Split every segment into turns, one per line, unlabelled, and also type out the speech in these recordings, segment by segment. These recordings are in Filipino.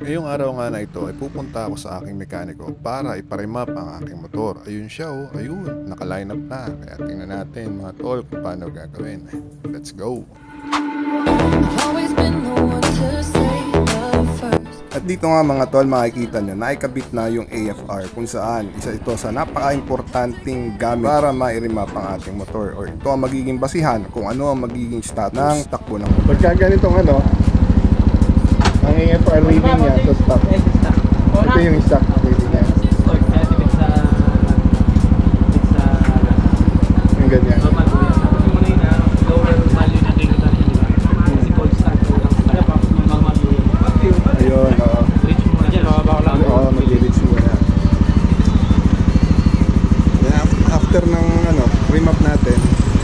Ngayong araw nga na ito ay pupunta ako sa aking mekaniko para iparemap ang aking motor. Ayun siya oh, ayun, nakaline up na. Kaya tingnan natin mga tol kung paano gagawin. Let's go! At dito nga mga tol, makikita nyo, naikabit na yung AFR kung saan isa ito sa napaka-importanting gamit para ma-remap ang ating motor or ito ang magiging basihan kung ano ang magiging stat ng takbo ng motor. Pagka ganitong ano, ang AFR reading niya sa stock. Ito yung stock reading niya. Yung ganyan. Ayun, oo. Oo, mag-reach muna. Then af- after ng ano, remap natin,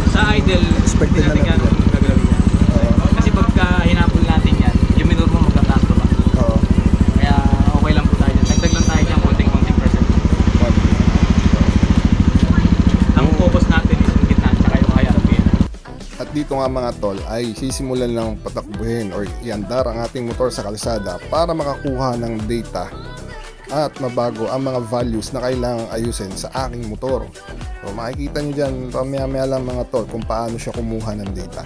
Sa idle,
Expected na
natin
lang
yan
yan.
gagawin yan.
oo,
Kasi pagka hinapol natin yan, yung minor mo magtataas pa ba?
oo,
Kaya okay lang po tayo dyan. Dagdag lang tayo dyan konting-konting percent. Ang focus natin is yung gitna tsaka yung high RPM.
At dito nga mga tol ay sisimulan lang patakbuhin or iandar ang ating motor sa kalsada para makakuha ng data at mabago ang mga values na kailangang ayusin sa aking motor. So makikita nyo dyan pamaya-maya lang mga tol kung paano siya kumuha ng data.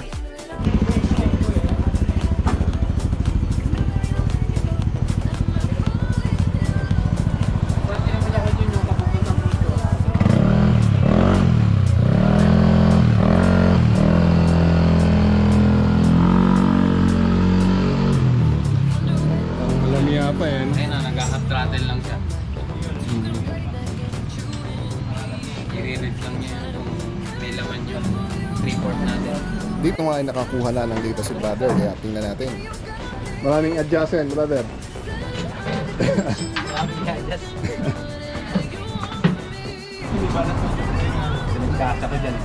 Report natin.
Dito nga ay nakakuha na ng data si brother kaya tingnan natin. Maraming adjustment brother.
Kasa ko dyan.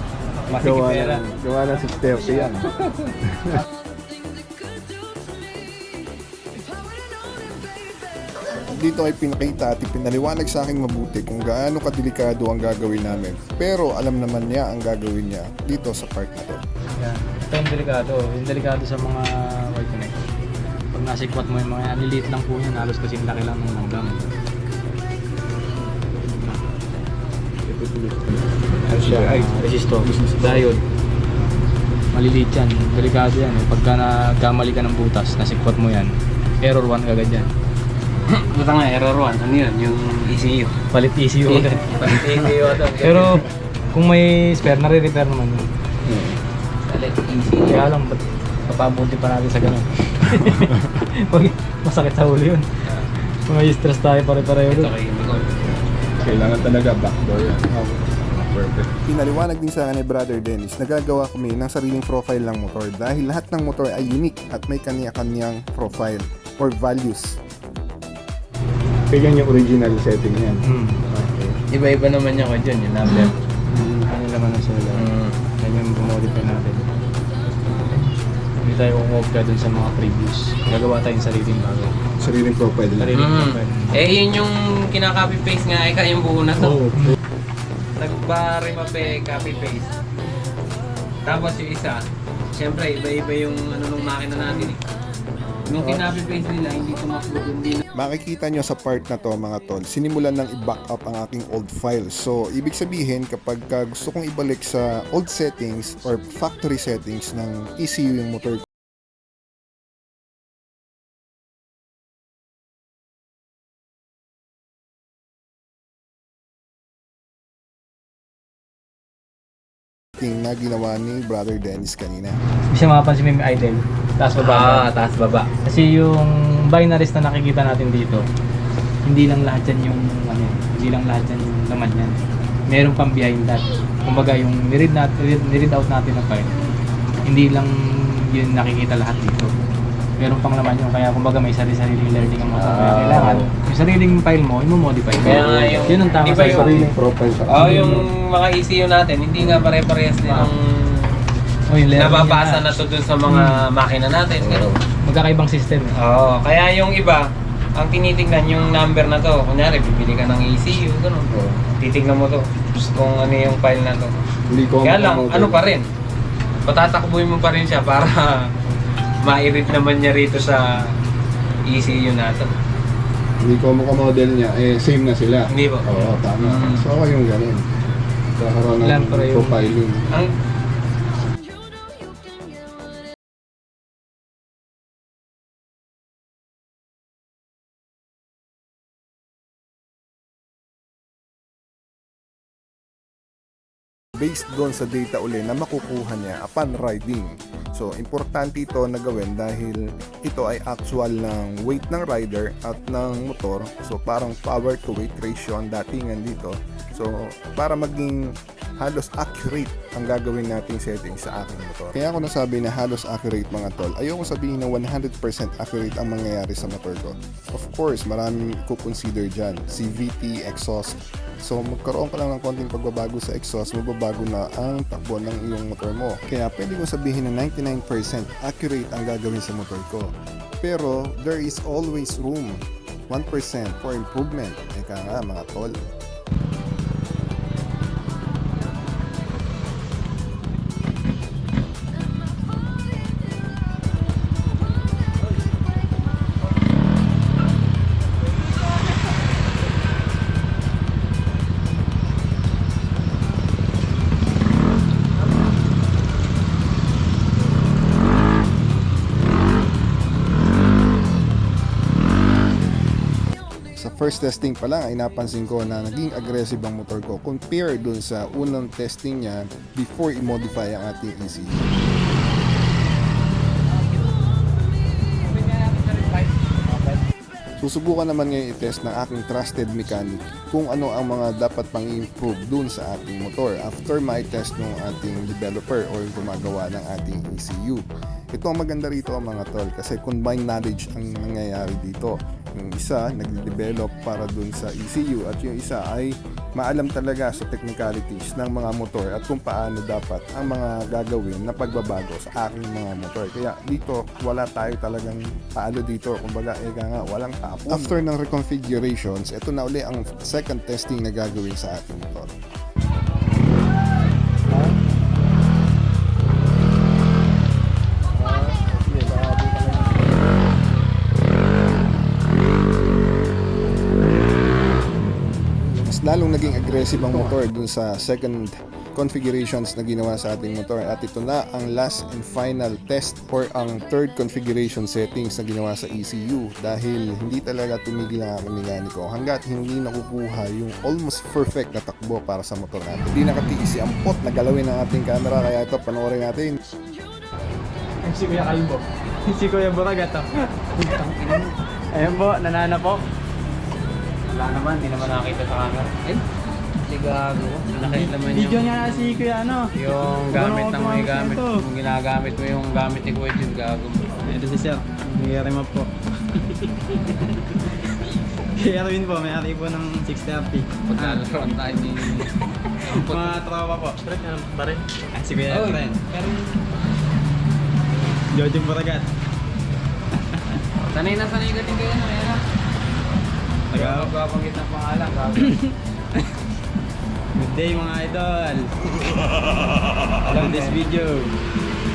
Na, gawa na 630 yan. Dito ay pinakita at ipinaliwanag sa akin mabuti kung gaano kadelikado ang gagawin namin. Pero alam naman niya ang gagawin niya dito sa park na to.
Yan. Ito yung delikado. Yung delikado sa mga white connect. Pag nasikwat mo yung mga aliliit lang po yan, halos kasi laki lang ng langgam. Ano siya? Ay, resistor. Diode. Maliliit yan. Delikado yan. Pagka nagkamali ka ng butas, nasikwat mo yan, error 1 kagad yan.
Buta nga, error 1. Ano yun? Yung ECU.
Palit ECU agad.
Palit ECU ito.
Pero kung may spare, nare-repair naman yun.
Palit ECU.
Kaya lang, ba't papabuti pa natin sa ganun? Pag masakit sa huli yun. Mga stress tayo pare-pareho doon.
Kailangan talaga backdoor yan. Perfect. Pinaliwanag din sa akin ni Brother Dennis, nagagawa kami ng sariling profile ng motor dahil lahat ng motor ay unique at may kanya-kanyang profile or values. Kaya yung original setting yan.
Hmm.
Okay.
Iba-iba naman niya ko dyan, yung number.
Ano naman ang sila?
Mm.
Yan yung bumodify natin. Hindi tayo kumopya dun sa mga previews. Gagawa tayong sariling bago.
Sariling profile lang.
Sariling
Mm.
profile.
Eh, yun yung kinaka-copy-paste nga, eka yung buo na to.
Oo.
Nagpa-remape, copy-paste. Tapos yung isa, syempre, iba-iba yung ano nung makina natin eh. Nung kinopy-paste nila, hindi tumakbo dun din.
Makikita nyo sa part na to mga tol, sinimulan ng i-back up ang aking old files. So, ibig sabihin kapag ka gusto kong ibalik sa old settings or factory settings ng ECU yung motor ko, na ginawa ni Brother Dennis kanina.
Hindi siya makapansin may idle. Taas baba.
Ah, taas baba.
Kasi yung binaries na nakikita natin dito, hindi lang lahat yan yung ano, hindi lang lahat yan yung laman yan. Meron pang behind that. Kumbaga yung niread, nat, niread out natin ng file, hindi lang yun nakikita lahat dito. Meron pang laman yun, kaya kumbaga may sarili-sariling learning ang. Kaya
Ah,
kailangan,
oo.
yung sariling file mo, i-modify mo.
Kaya nga yung-
yun ang tama sa
yung-
sarili.
profile sa
Oh, yung mga ECU natin, hindi nga pare-parehas din ang
Oh, yung learning
nababasa na to dun sa mga makina natin. Ganun.
Magkakaibang system eh.
Oo, kaya yung iba, ang tinitingnan yung number na to. Kunyari, bibili ka ng ECU, ganun. Titignan mo to kung ano yung file na to.
Hindi ko
Kaya lang, ano pa rin, patatakbuhin mo pa rin siya para ma-read naman niya rito sa ECU na to.
Hindi ko model niya, eh same na sila.
Hindi po.
Oo, tama.
Mm.
So okay yung ganun. Kakaroon
Plan
ng
para yung-
profiling.
Ang
based doon sa data uli na makukuha niya upon riding. So, importante ito na gawin dahil ito ay actual ng weight ng rider at ng motor. So, parang power to weight ratio ang datingan dito. So, para maging halos accurate ang gagawin nating setting sa aking motor. Kaya ako nasabi na halos accurate mga tol. Ayoko sabihin na 100% accurate ang mangyayari sa motor ko. Of course, maraming kukonsider dyan. CVT, exhaust, So magkaroon ka lang ng konting pagbabago sa exhaust, mababago na ang takbo ng iyong motor mo. Kaya pwede ko sabihin na 99% accurate ang gagawin sa motor ko. Pero there is always room 1% for improvement. Eka nga mga tol. First testing pa lang ay napansin ko na naging aggressive ang motor ko compare dun sa unang testing niya before i-modify ang ating ECU. Susubukan naman ngayon i-test ng aking trusted mechanic kung ano ang mga dapat pang improve dun sa ating motor after ma-test ng ating developer or gumagawa ng ating ECU. Ito ang maganda rito mga tol kasi combined knowledge ang nangyayari dito. Yung isa nagde-develop para dun sa ECU at yung isa ay maalam talaga sa technicalities ng mga motor at kung paano dapat ang mga gagawin na pagbabago sa aking mga motor. Kaya dito wala tayo talagang paalo dito. Kumbaga eka nga walang tapon. After ng reconfigurations, ito na uli ang second testing na gagawin sa ating motor. Lalong naging aggressive ang motor dun sa second configurations na ginawa sa ating motor at ito na ang last and final test or ang third configuration settings na ginawa sa ECU dahil hindi talaga tumigil ang aking mekaniko hanggat hindi nakukuha yung almost perfect na takbo para sa motor natin. Hindi nakatiis si Ampot na galawin ng ating camera kaya ito panoorin natin.
Si Kuya Kalbo. si Kuya Buragat. Ayan po, nanana po.
Wala naman, hindi naman nakita sa camera. Eh, hindi gago. Nakita naman
Video
yung,
niya si Kuya ano.
yung gamit ng may gamit.
ko
Kung ginagamit mo yung gamit ni Kuya Jun, gago.
Ito si Sir. May remap po. Si Erwin po, may ari po ng 630.
Pagkalaroan tayo ni...
Mga tropa po. Brett, ano ba rin? Ah, si Kuya Efren.
pero
Jojo Buragat.
sanay na sanay ka din kayo na yan
Taga,
Magpapanggit ng pangalan, gago.
good day mga idol. Love this video.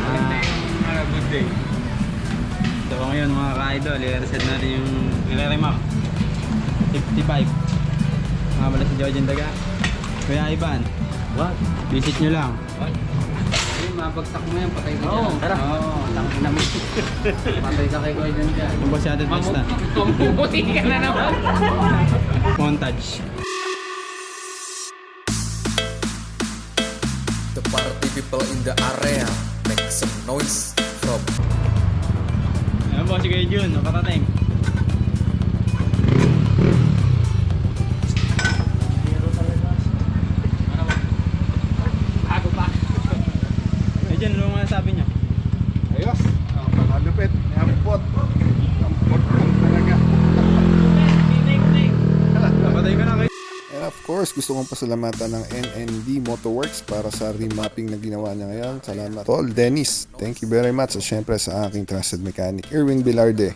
Ah,
good day.
so ngayon mga ka-idol, i-reset natin yung i-remap. 55. Mga pala si Jojo Daga. Kuya Ivan,
What?
visit nyo lang.
What? Mabagsak mo yan, patay ka
Oo,
dyan.
tara.
Oo, tangin na mo. Patay ka kay Jun dyan.
Yung natin basta.
Mamuputi ka na naman.
Montage.
The party people in the area make some noise from
Ayan po si Kuya Jun, nakarating.
Course, gusto kong pasalamatan ng NND Motorworks para sa remapping na ginawa niya ngayon. Salamat. Tol, Dennis, thank you very much. At syempre sa aking trusted mechanic, Erwin Bilarde.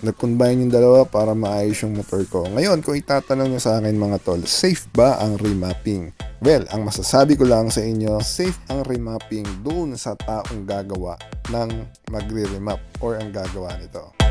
Nag-combine yung dalawa para maayos yung motor ko. Ngayon, kung itatanong nyo sa akin mga tol, safe ba ang remapping? Well, ang masasabi ko lang sa inyo, safe ang remapping doon sa taong gagawa ng magre-remap or ang gagawa nito.